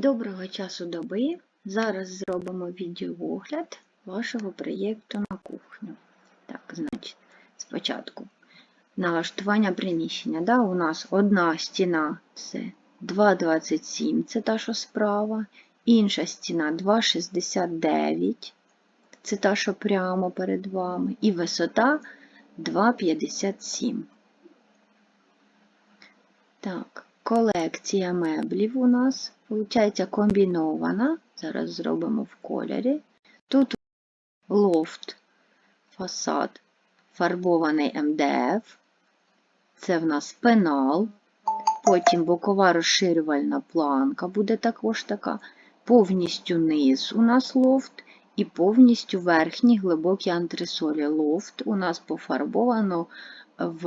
Доброго часу доби! Зараз зробимо відеоогляд вашого проєкту на кухню. Так, значить, спочатку налаштування приміщення. Да, у нас одна стіна це 2,27, це та, що справа, інша стіна 2,69, це та, що прямо перед вами, і висота 2,57. Так, колекція меблів у нас, виходить, комбінована. Зараз зробимо в кольорі. Тут лофт, фасад, фарбований МДФ. Це в нас пенал. Потім бокова розширювальна планка буде також така. Повністю низ у нас лофт. І повністю верхні глибокі антресолі. Лофт у нас пофарбовано в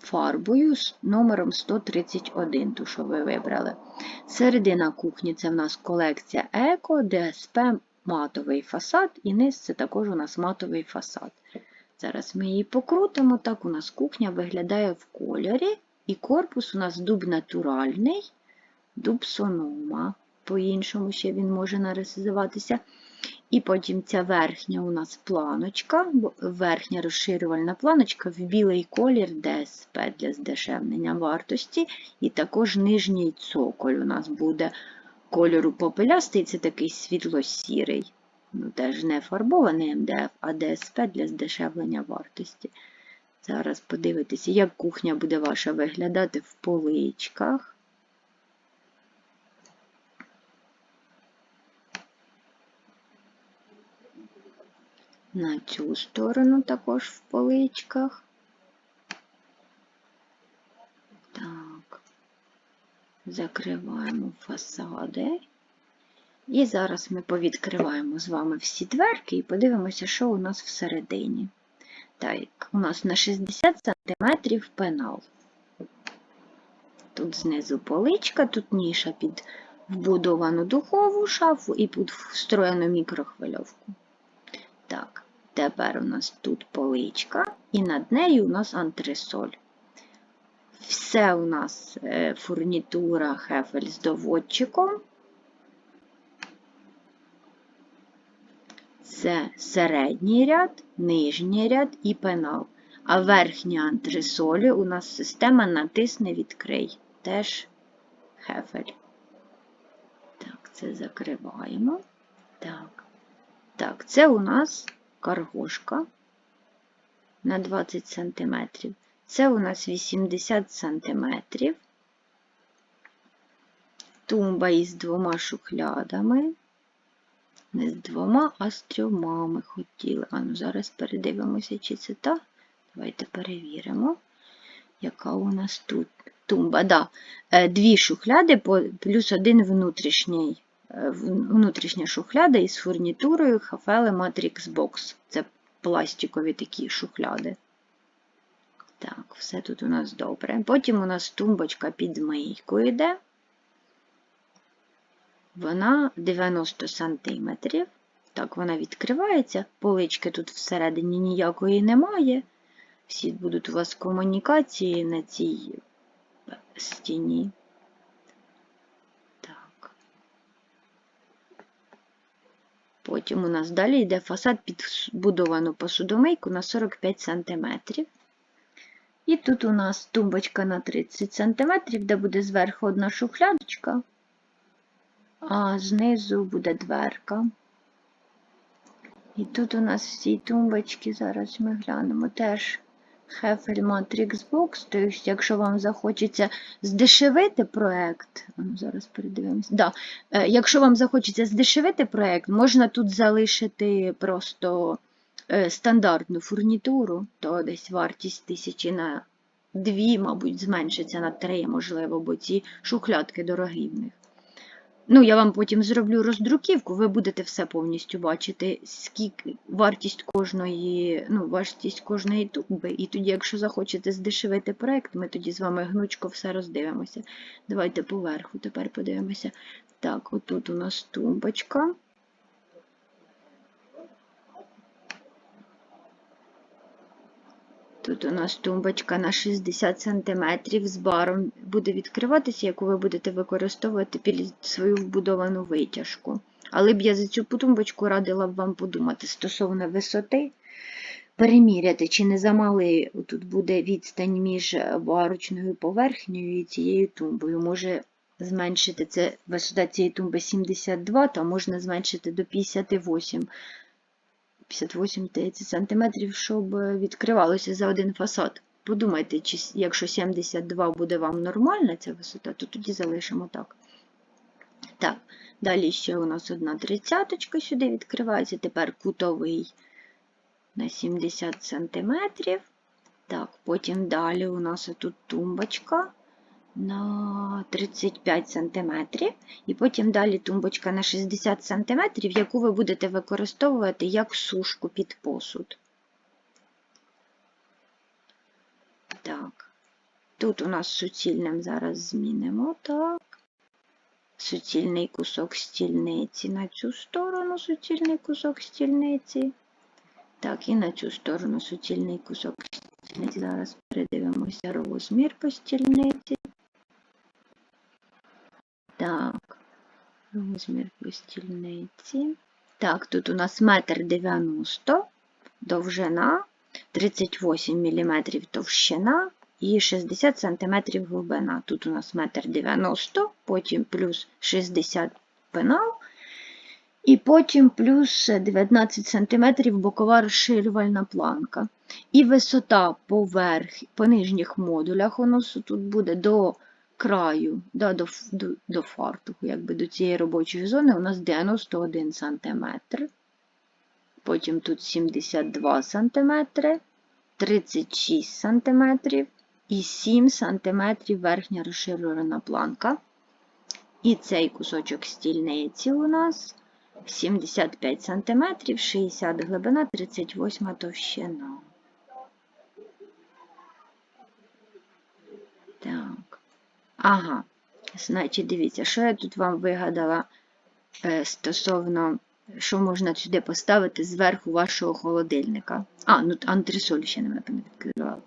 фарбою з номером 131, ту, що ви вибрали. Середина кухні це в нас колекція Еко, ДСП, матовий фасад, і низ це також у нас матовий фасад. Зараз ми її покрутимо. Так у нас кухня виглядає в кольорі, і корпус у нас дуб натуральний, дуб сонома. По-іншому ще він може нарисуватися. І потім ця верхня у нас планочка, верхня розширювальна планочка в білий колір ДСП для здешевнення вартості. І також нижній цоколь у нас буде кольору попелястий, це такий світло-сірий. Ну, Теж не фарбований МДФ, а ДСП для здешевлення вартості. Зараз подивитися, як кухня буде ваша виглядати в поличках. На цю сторону також в поличках. Так, закриваємо фасади. І зараз ми повідкриваємо з вами всі дверки і подивимося, що у нас всередині. Так, у нас на 60 см пенал. Тут знизу поличка, тут ніша під вбудовану духову шафу і під встроєну мікрохвильовку. Так, тепер у нас тут поличка, і над нею у нас антресоль. Все у нас е, фурнітура хефель з доводчиком. Це середній ряд, нижній ряд і пенал. А верхні антресолі у нас система натисне відкрий. Теж хефель. Так, це закриваємо. Так. Так, це у нас каргошка на 20 см. Це у нас 80 см. Тумба із двома шухлядами. Не з двома, а з трьома ми хотіли. А ну зараз передивимося, чи це та. Давайте перевіримо, яка у нас тут тумба. Да. Е, дві шухляди плюс один внутрішній внутрішня шухляда із фурнітурою Hafele Matrix Box. Це пластикові такі шухляди. Так, все тут у нас добре. Потім у нас тумбочка під мийку йде. Вона 90 см. Так, вона відкривається. Полички тут всередині ніякої немає. Всі будуть у вас комунікації на цій стіні. Потім у нас далі йде фасад під будовану посудомийку на 45 см. І тут у нас тумбочка на 30 см, де буде зверху одна шухлядочка, а знизу буде дверка. І тут у нас всі тумбочки, зараз ми глянемо, теж Хефель Matrix Box, тобто, якщо вам захочеться здешевити проєкт, ну, зараз передивимося, да, е, якщо вам захочеться здешевити проєкт, можна тут залишити просто е, стандартну фурнітуру, то десь вартість тисячі на дві, мабуть, зменшиться на три, можливо, бо ці шухлядки дорогі в них. Ну, я вам потім зроблю роздруківку, ви будете все повністю бачити, скільки вартість кожної ну, вартість кожної тумби. І тоді, якщо захочете здешевити проєкт, ми тоді з вами гнучко все роздивимося. Давайте поверху тепер подивимося. Так, отут у нас тумбочка. Тут у нас тумбочка на 60 см з баром буде відкриватися, яку ви будете використовувати під свою вбудовану витяжку. Але б я за цю тумбочку радила б вам подумати стосовно висоти, переміряти, чи не замалий тут буде відстань між барочною поверхнею і цією тумбою. Може зменшити це висота цієї тумби 72, то можна зменшити до 58 58 см, щоб відкривалося за один фасад. Подумайте, чи якщо 72 буде вам нормальна ця висота, то тоді залишимо так. Так, далі ще у нас одна тридцяточка сюди відкривається. Тепер кутовий на 70 см. Так, потім далі у нас тут тумбочка на 35 см. І потім далі тумбочка на 60 см, яку ви будете використовувати як сушку під посуд. Так, тут у нас суцільним зараз змінимо. Так. Суцільний кусок стільниці на цю сторону, суцільний кусок стільниці. Так, і на цю сторону суцільний кусок стільниці. Зараз передивимося розмір по стільниці. Так, розмір по стільниці. Так, тут у нас метр 90 довжина, 38 мм товщина і 60 см глибина. Тут у нас метр 90, потім плюс 60 пенал, і потім плюс 19 см бокова розширювальна планка. І висота поверх, по нижніх модулях у нас тут буде до краю, да, до, до, до фартуху, якби до цієї робочої зони, у нас 91 см. Потім тут 72 см, 36 см і 7 см верхня розширена планка. І цей кусочок стільниці у нас 75 см, 60 глибина, 38 товщина. Так. Ага. Значить, дивіться, що я тут вам вигадала е, стосовно, що можна сюди поставити зверху вашого холодильника. А, ну антресоль ще не не відкривала.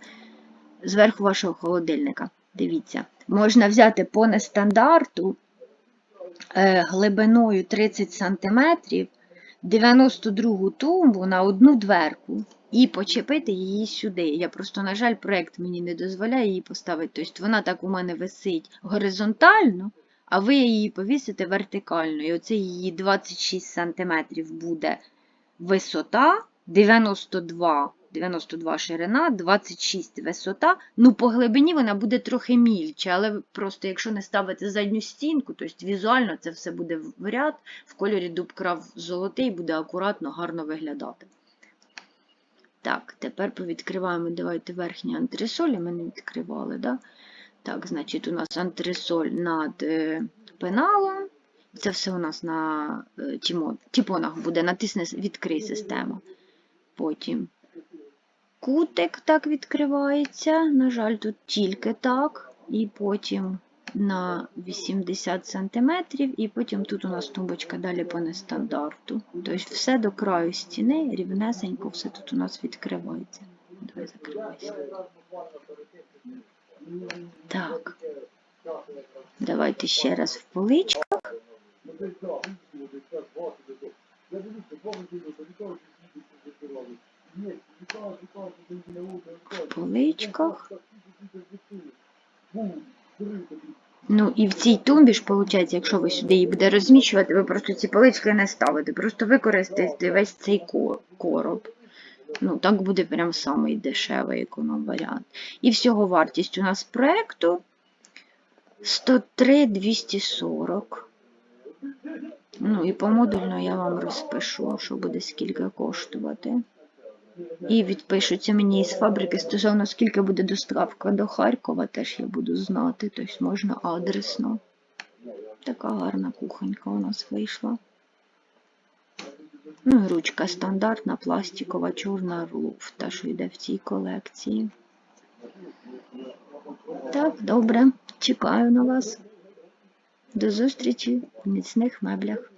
Зверху вашого холодильника. Дивіться, можна взяти по нестандарту е, глибиною 30 см 92 тумбу на одну дверку і почепити її сюди. Я просто, на жаль, проєкт мені не дозволяє її поставити. Тобто вона так у мене висить горизонтально, а ви її повісите вертикально. І оце її 26 см буде висота, 92 92 ширина, 26 висота. Ну, по глибині вона буде трохи мільче, але просто якщо не ставити задню стінку, то візуально це все буде в ряд, в кольорі дубкрав золотий, буде акуратно, гарно виглядати. Так, тепер повідкриваємо, давайте верхні антресолі, ми не відкривали, да? Так, значить, у нас антресоль над е, пеналом. Це все у нас на е, тіпонах буде, натисне відкрий система. Потім кутик так відкривається. На жаль, тут тільки так. І потім на 80 см, і потім тут у нас тумбочка далі по нестандарту. Тобто все до краю стіни, рівнесенько, все тут у нас відкривається. Давай закривайся. Так. Давайте ще раз в поличках. В поличках. Ну і в цій тумбі ж, виходить, якщо ви сюди її буде розміщувати, ви просто ці полички не ставите, просто використаєте весь цей короб. Ну, так буде прям самий дешевий економ варіант. І всього вартість у нас проекту 103 240. Ну і помодульно я вам розпишу, що буде скільки коштувати. І відпишуться мені із фабрики стосовно скільки буде доставка до Харкова, теж я буду знати, тобто можна адресно. Така гарна кухонька у нас вийшла. Ну і ручка стандартна, пластикова, чорна руф, та що йде в цій колекції. Так, добре, чекаю на вас. До зустрічі в міцних меблях.